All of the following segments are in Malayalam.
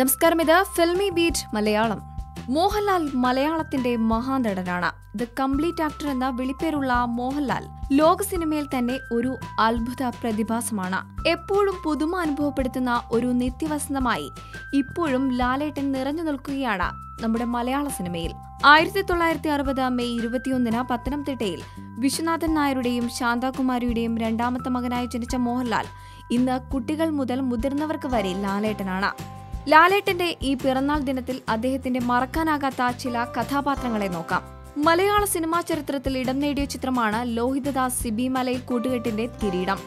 നമസ്കാരം ഇത് ഫിൽമി ബീറ്റ് മലയാളം. മോഹൻലാൽ മലയാളത്തിന്റെ മഹാനടനാണ്. ദ കംപ്ലീറ്റ് ആക്ടർ എന്ന വിളിപ്പേരുള്ള മോഹൻലാൽ ലോക സിനിമയിൽ തന്നെ ഒരു അത്ഭുത പ്രതിഭാസമാണ്. എപ്പോഴും പുതുമ അനുഭവപ്പെടുത്തുന്ന ഒരു നിത്യവസന്തമായി ഇപ്പോഴും ലാലേട്ടൻ നിറഞ്ഞു നിൽക്കുകയാണ് നമ്മുടെ മലയാള സിനിമയിൽ. ആയിരത്തി തൊള്ളായിരത്തി അറുപത് മെയ് ഇരുപത്തിയൊന്നിന് പത്തനംതിട്ടയിൽ വിശ്വനാഥൻ നായരുടെയും ശാന്താകുമാരിയുടെയും രണ്ടാമത്തെ മകനായി ജനിച്ച മോഹൻലാൽ ഇന്ന് കുട്ടികൾ മുതൽ മുതിർന്നവർക്ക് വരെ ലാലേട്ടനാണ്. ലാലേട്ടന്റെ ഈ പിറന്നാൾ ദിനത്തിൽ അദ്ദേഹത്തിന്റെ മറക്കാനാകാത്ത ചില കഥാപാത്രങ്ങളെ നോക്കാം. മലയാള സിനിമാ ചരിത്രത്തിൽ ഇടം നേടിയ ചിത്രമാണ് ലോഹിതദാസ് സിബി മലയിൽ കൂട്ടുകെട്ടിന്റെ കിരീടം.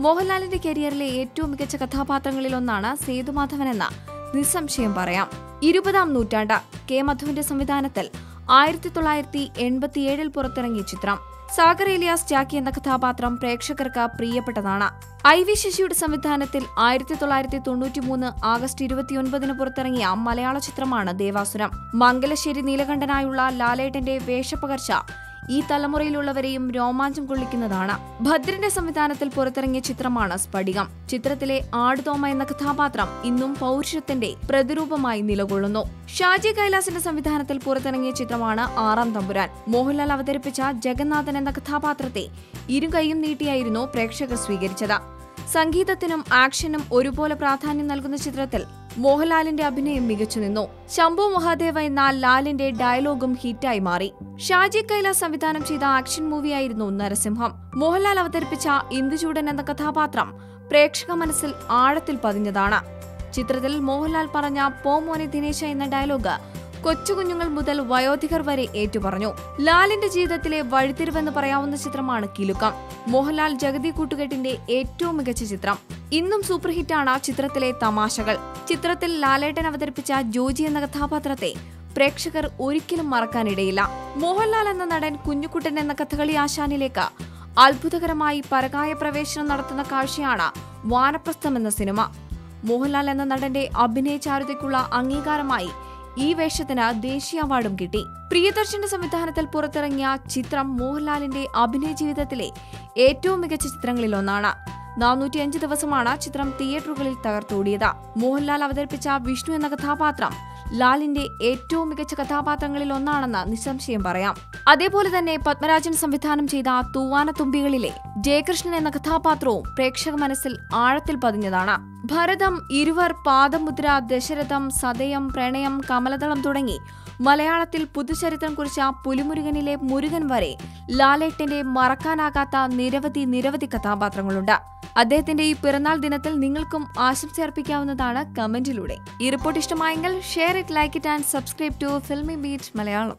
മോഹൻലാലിന്റെ കരിയറിലെ ഏറ്റവും മികച്ച കഥാപാത്രങ്ങളിൽ ഒന്നാണ് സേതുമാധവൻ എന്ന നിസ്സംശയം പറയാം. ഇരുപതാം നൂറ്റാണ്ട് കെ മധുവിന്റെ സംവിധാനത്തിൽ ആയിരത്തി തൊള്ളായിരത്തി എൺപത്തിയേഴിൽ പുറത്തിറങ്ങിയ ചിത്രം. സാഗർ ഏലിയാസ് ജാക്കി എന്ന കഥാപാത്രം പ്രേക്ഷകർക്ക് പ്രിയപ്പെട്ടതാണ്. ഐ വി ശശിയുടെ സംവിധാനത്തിൽ ആയിരത്തി തൊള്ളായിരത്തി തൊണ്ണൂറ്റി മൂന്ന് ആഗസ്റ്റ് ഇരുപത്തിയൊൻപതിന് പുറത്തിറങ്ങിയ മലയാള ചിത്രമാണ് ദേവാസുരം. മംഗലശ്ശേരി നീലകണ്ഠനായുള്ള ലാലേട്ടന്റെ വേഷപ്പകർച്ച ഈ തലമുറയിലുള്ളവരെയും രോമാഞ്ചം കൊള്ളിക്കുന്നതാണ്. ഭദ്രന്റെ സംവിധാനത്തിൽ പുറത്തിറങ്ങിയ ചിത്രമാണ് സ്ഫടികം. ചിത്രത്തിലെ ആടുതോമ എന്ന കഥാപാത്രം ഇന്നും പൗരുഷത്തിന്റെ പ്രതിരൂപമായി നിലകൊള്ളുന്നു. ഷാജി കൈലാസിന്റെ സംവിധാനത്തിൽ പുറത്തിറങ്ങിയ ചിത്രമാണ് ആറാം തമ്പുരാൻ. മോഹൻലാൽ അവതരിപ്പിച്ച ജഗന്നാഥൻ എന്ന കഥാപാത്രത്തെ ഇരുകൈയും നീട്ടിയായിരുന്നു പ്രേക്ഷകർ സ്വീകരിച്ചത്. സംഗീതത്തിനും ആക്ഷനും ഒരുപോലെ പ്രാധാന്യം നൽകുന്ന ചിത്രത്തിൽ മോഹൻലാലിന്റെ അഭിനയം മികച്ചു നിന്നു. ശംഭു മഹാദേവ എന്ന ലാലിന്റെ ഡയലോഗും ഹിറ്റായി മാറി. ഷാജി കൈലാസ് സംവിധാനം ചെയ്ത ആക്ഷൻ മൂവിയായിരുന്നു നരസിംഹം. മോഹൻലാൽ അവതരിപ്പിച്ച ഇന്ദുചൂടൻ എന്ന കഥാപാത്രം പ്രേക്ഷക മനസ്സിൽ ആഴത്തിൽ പതിഞ്ഞതാണ്. ചിത്രത്തിൽ മോഹൻലാൽ പറഞ്ഞ പോ മോനെ ദിനേശ എന്ന ഡയലോഗ് കൊച്ചുകുഞ്ഞുങ്ങൾ മുതൽ വയോധികർ വരെ ഏറ്റുപറഞ്ഞു. ലാലിന്റെ ജീവിതത്തിലെ വഴിത്തിരിവെന്ന് പറയാവുന്ന ചിത്രമാണ് കിലുക്കം. മോഹൻലാൽ ജഗതി കൂട്ടുകെട്ടിന്റെ ഏറ്റവും മികച്ച ചിത്രം. ഇന്നും സൂപ്പർ ഹിറ്റാണ് ചിത്രത്തിലെ തമാശകൾ. ചിത്രത്തിൽ ലാലേട്ടൻ അവതരിപ്പിച്ച ജോജി എന്ന കഥാപാത്രത്തെ പ്രേക്ഷകർ ഒരിക്കലും മറക്കാനിടയില്ല. മോഹൻലാൽ എന്ന നടൻ കുഞ്ഞുകുട്ടൻ എന്ന കഥകളി ആശാനിലേക്ക് അത്ഭുതകരമായി പരകായ പ്രവേശനം നടത്തുന്ന കാഴ്ചയാണ് വാനപ്രസ്ഥം എന്ന സിനിമ. മോഹൻലാൽ എന്ന നടന്റെ അഭിനയ ചാരുതയ്ക്കുള്ള അംഗീകാരമായി ഈ വേഷത്തിന് ദേശീയ അവാർഡും കിട്ടി. പ്രിയദർശന്റെ സംവിധാനത്തിൽ പുറത്തിറങ്ങിയ ചിത്രം മോഹൻലാലിന്റെ അഭിനയ ജീവിതത്തിലെ ഏറ്റവും മികച്ച ചിത്രങ്ങളിൽ ഒന്നാണ്. നാനൂറ്റിയഞ്ച് ദിവസമാണ് ചിത്രം തിയേറ്ററുകളിൽ തകർത്തോടിയത്. മോഹൻലാൽ അവതരിപ്പിച്ച വിഷ്ണു എന്ന കഥാപാത്രം ലാലിന്റെ ഏറ്റവും മികച്ച കഥാപാത്രങ്ങളിൽ ഒന്നാണെന്ന് നിസ്സംശയം പറയാം. അതേപോലെ തന്നെ പത്മരാജൻ സംവിധാനം ചെയ്ത തൂവാനത്തുമ്പികളിലെ ജയകൃഷ്ണൻ എന്ന കഥാപാത്രവും പ്രേക്ഷക മനസ്സിൽ ആഴത്തിൽ പതിഞ്ഞതാണ്. ഭരതം ഇരുവർ പാദമുദ്ര ദശരഥം സതയം പ്രണയം കമലതളം തുടങ്ങി മലയാളത്തിൽ പുതുചരിത്രം കുറിച്ച പുലിമുരുകനിലെ മുരുകൻ വരെ ലാലേട്ടന്റെ മറക്കാനാകാത്ത നിരവധി നിരവധി കഥാപാത്രങ്ങളുണ്ട്. അദ്ദേഹത്തിന്റെ ഈ പിറന്നാൾ ദിനത്തിൽ നിങ്ങൾക്കും ആശംസ അർപ്പിക്കാവുന്നതാണ് കമന്റിലൂടെ. ഈ റിപ്പോർട്ട് ഇഷ്ടമായെങ്കിൽ share it like it and subscribe to filmy beach Malayalam